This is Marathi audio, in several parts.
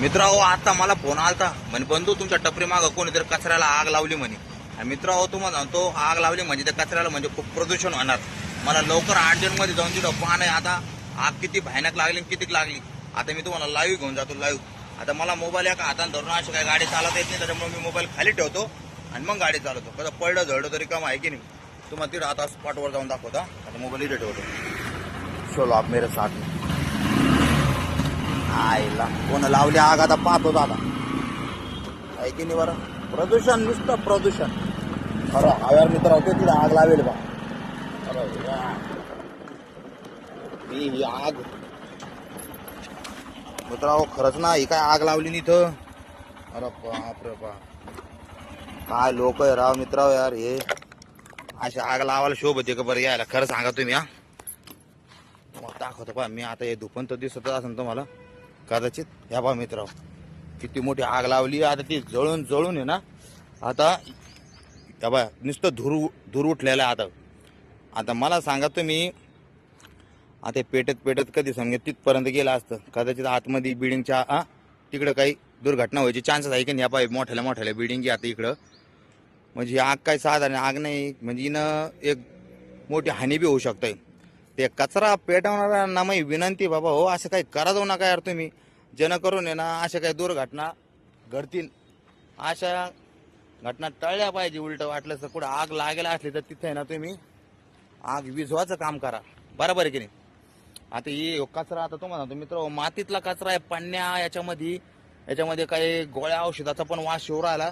मित्र हो आता मला फोन आलता. म्हणे बंधू तुमच्या टपरी मागं कोणीतरी कचऱ्याला आग लावली म्हणे. आणि मित्र हो तुम्हाला सांगतो आग लावली म्हणजे त्या कचऱ्याला म्हणजे खूप प्रदूषण होणार. मला लवकर अर्जंटमध्ये जाऊन तिथं पाहणं आहे. आता आग किती भयानक लागली किती लागली. आता मी तुम्हाला लाईव्ह घेऊन जातो लाईव्ह आता मला मोबाईल एका हाताने धरून अशी काही गाडी चालवता येत नाही त्याच्यामुळे मी मोबाईल खाली ठेवतो आणि मग गाडी चालवतो. कसं पडलं झडलं तरी काम आहे की नाही? तुम्हाला तिथं आता स्पॉटवर जाऊन दाखवता आता मोबाईल इथे ठेवतो. चलो आप मेरे साथ में. आईला. कोण लावली आग आता पाहतो दादा आहे की नाही बरं. प्रदूषण नुसतं प्रदूषण. खरं हव्यावर मित्र होते तिथे आग लावेल बा. अरे ही आग. मित्रांनो खरंच ना ही काय आग लावली नाही इथं? अरे बाप रे बाप. काय लोक आहे राव मित्रांनो यार हे. अशी आग लावायला शोभते का बरं यायला? खरं सांगा तुम्ही हा. मग दाखवतो पहा मी आता हे दुपंत दिसत असेल तुम्हाला. कदाचित ह्या बा मित्र किती मोठी आग लावली आता ती जळून जळून आहे ना. आता या बा नुसतं धूर धूर उठलेलं आहे आता. आता मला सांगा तुम्ही आता पेटत पेटत कधी समजा तिथपर्यंत गेलं असतं कदाचित आतमध्ये बिल्डिंगच्या तिकडं काही दुर्घटना व्हायची चान्सेस आहे की नाही? ह्या पाय मोठ्याल्या मोठ्याल्या बिल्डिंग आता इकडं. म्हणजे ही आग काय साधारण आग नाही म्हणजे इनं एक मोठी हानी बी होऊ शकते. ते कचरा पेटवणाऱ्यांना मग विनंती बाबा हो असं काही करा जाऊ नका यार तुम्ही. जेणेकरून आहे ना अशा काही दुर्घटना घडतील. अशा घटना टळल्या पाहिजे उलट वाटलं तर कुठं आग लागेल असली तर तिथे आहे ना तुम्ही आग विझवाचं काम करा. बरोबर आहे की नाही? आता ही कचरा आता तुम्हाला मित्र मातीतला कचरा आहे पाण्या याच्यामध्ये याच्यामध्ये काही गोळ्या औषधाचा पण वास शिवर आला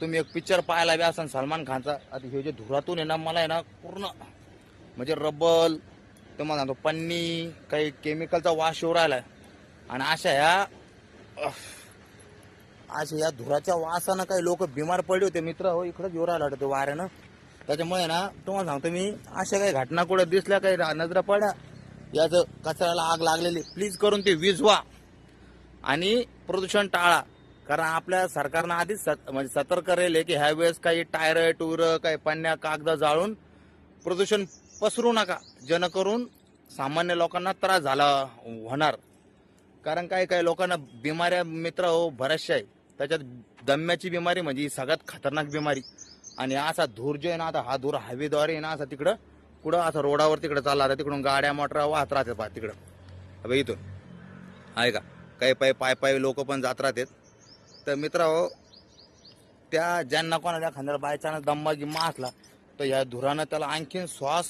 तुम्ही एक पिक्चर पाहायला बी असाल सलमान खानचा. आता हे जे धुरातून आहे ना मला आहे ना पूर्ण म्हणजे रब्बल तुम्हाला सांगतो पन्नी काही केमिकलचा वास शिवर आलाय आणि अशा ह्या अशा या धुराच्या वासानं काही लोक बिमार पडले होते. मित्र हो इकडं जोर आला होता वाऱ्यानं. त्याच्यामुळे ना तुम्हाला सांगतो मी अशा काही घटना कुठे दिसल्या काही नजरा पडल्या याचं कचऱ्याला आग लागलेली. प्लीज करून ते विजवा आणि प्रदूषण टाळा. कारण आपल्या सरकारनं आधीच सत- म्हणजे सतर्क राहिले की ह्यावेळेस काही टायर टूर काही पाण्या कागद जाळून प्रदूषण पसरू नका. जेणेकरून सामान्य लोकांना त्रास झाला होणार. कारण काय काय लोकांना बिमाऱ्या मित्र हो बऱ्याचशा आहे त्याच्यात दम्याची बिमारी म्हणजे ही सगळ्यात खतरनाक बिमारी. आणि असा धूर जो आहे ना आता हा धूर हवेद्वारे आहे ना असा तिकडं कुठं असं रोडावर तिकडं चालला आता तिकडून गाड्या मोटर वाहत राहतात पा तिकडं. अब इथून. आहे का? काही पाय पाय पाय लोक पण जात राहतात. तर मित्र हो, त्या ज्यांना कोणाच्या खांद्याला बायचानं दम्मा गिम्मा असला तर या धुरानं त्याला आणखीन श्वास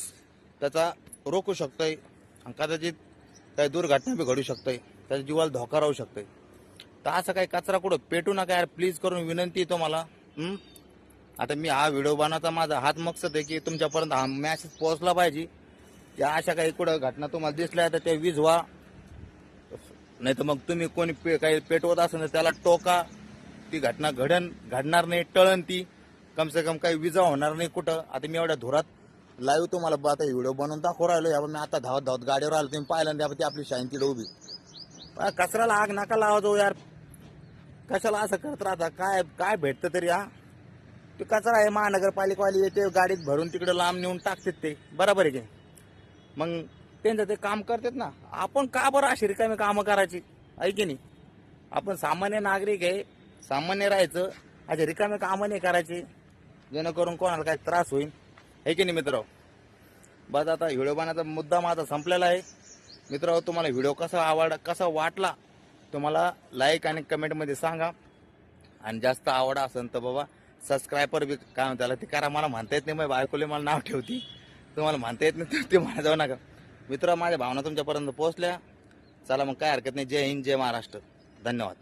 त्याचा रोखू शकतोय. आणि कदाचित काही दुर्घटना बी घडू शकते त्याच्या जीवाला धोका राहू शकतोय. तर असं काही कचरा कुठं पेटू नका यार. प्लीज करून विनंती आहे तुम्हाला. आता मी हा व्हिडिओ बनवता माझा हात मकसद आहे की तुमच्यापर्यंत हा मॅसेज पोहोचला पाहिजे. या अशा काही कुठं घटना तुम्हाला दिसल्या तर ते व्हा नाही तर मग तुम्ही कोणी पे काही पेटवत असेल तर त्याला टोका. ती घटना घडन घडणार नाही टळन ती. कम से कम काही विजा होणार नाही कुठं. आता मी एवढ्या धुरात लाईव्ह तुम्हाला ब- आता व्हिडिओ बनवून दाखवू राहिलो यावर मी आता धावत धावत गाडीवर आलो. तुम्ही पाहिलं त्यावर ती आपली शाईन तिथं उभी. कचऱ्याला आग नका लावा जाऊ यार. कशाला असं करत राहता? काय काय भेटतं तरी हा? ते कचरा आहे महानगरपालिकावाली येते गाडीत भरून तिकडे लांब नेऊन टाकतात ते. बरोबर आहे की मग त्यांचं ते काम करतात ना. आपण का बरं अशी रिकामी कामं करायची? आहे की नाही? आपण सामान्य नागरिक आहे सामान्य राहायचं. असे रिकामे कामं नाही करायचे. जेणेकरून कोणाला काही त्रास होईल. आहे की नाही मित्र? बस आता व्हिडिओ बनायचा मुद्दा माझा संपलेला आहे. मित्र तुम्हाला व्हिडिओ कसा आवड कसा वाटला तुम्हाला लाईक आणि कमेंटमध्ये सांगा. आणि जास्त आवड असेल तर बाबा सबस्क्रायबर बी काय म्हणतात ते करा. मला म्हणता येत नाही मग बायकोले मला नाव ठेवती. तुम्हाला म्हणता येत नाही ते म्हणा जाऊ नका. मित्र माझ्या भावना तुमच्यापर्यंत पोहोचल्या. चला मग काय हरकत नाही. जय हिंद जय महाराष्ट्र. धन्यवाद.